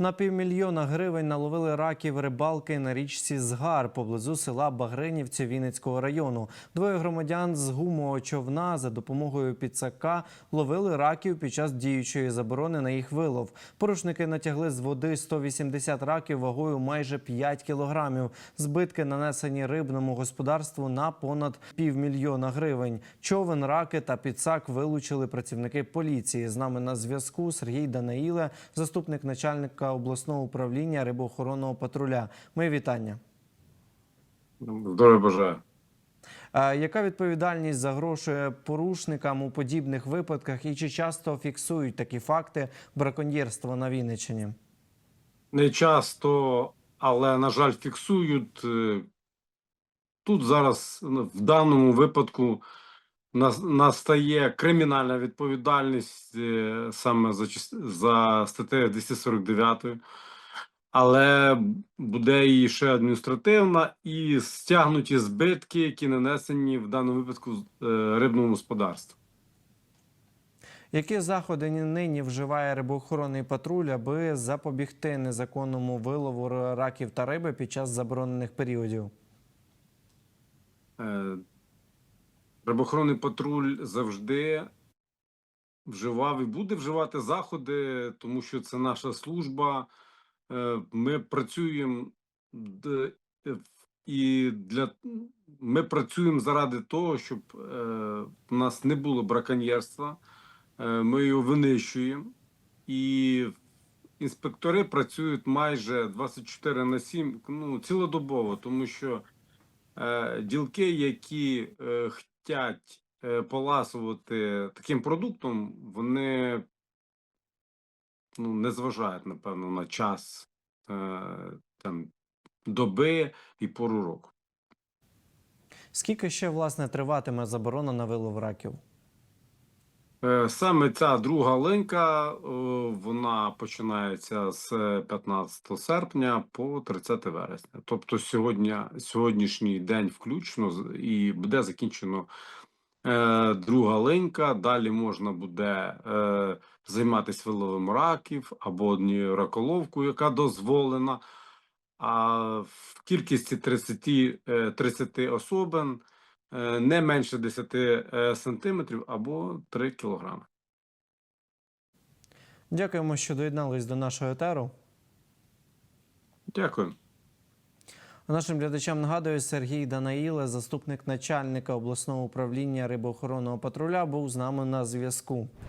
На півмільйона гривень наловили раків рибалки на річці Згар поблизу села Багринівці Вінницького району. Двоє громадян з гумового човна за допомогою підсака ловили раків під час діючої заборони на їх вилов. Порушники натягли з води 180 раків вагою майже 5 кілограмів. Збитки нанесені рибному господарству на понад півмільйона гривень. Човен, раки та підсак вилучили працівники поліції. З нами на зв'язку Сергій Данаїле, заступник начальника обласного управління рибоохоронного патруля. Мої вітання. Здоров'я бажаю. Яка відповідальність загрошує порушникам у подібних випадках і чи часто фіксують такі факти браконьєрства на Вінниччині? Не часто, але, на жаль, фіксують. Е, Тут зараз ну, в даному випадку настає кримінальна відповідальність е, саме за, за статтею 249, але буде і ще адміністративна, і стягнуті збитки, які нанесені в даному випадку е, рибному господарству. Які заходи нині вживає рибоохоронний патруль, аби запобігти незаконному вилову раків та риби під час заборонених періодів? Е, Рибохоронний патруль завжди вживав і буде вживати заходи, тому що це наша служба. Е, Ми працюємо е, і для ми працюємо заради того, щоб е, у нас не було браконьєрства. Е, Ми його винищуємо, і інспектори працюють майже 24 на 7, ну цілодобово, тому що е, ділки, які е, хотять е, поласувати таким продуктом, вони ну, не зважають, напевно, на час е, там, доби і пору року. Скільки ще власне триватиме заборона на вилов раків? Е, Саме ця друга линька, вона починається з 15 серпня по 30 вересня. Тобто сьогодні, сьогоднішній день включно і буде закінчено е, друга линька. Далі можна буде е, займатися виловом раків або однією раколовкою, яка дозволена. А в кількості 30, е, 30 особин не менше 10 е, сантиметрів або 3 кілограми. Дякуємо, що доєднались до нашого етеру. Дякую. Нашим глядачам нагадую, Сергій Данаїле, заступник начальника обласного управління рибоохоронного патруля, був з нами на зв'язку.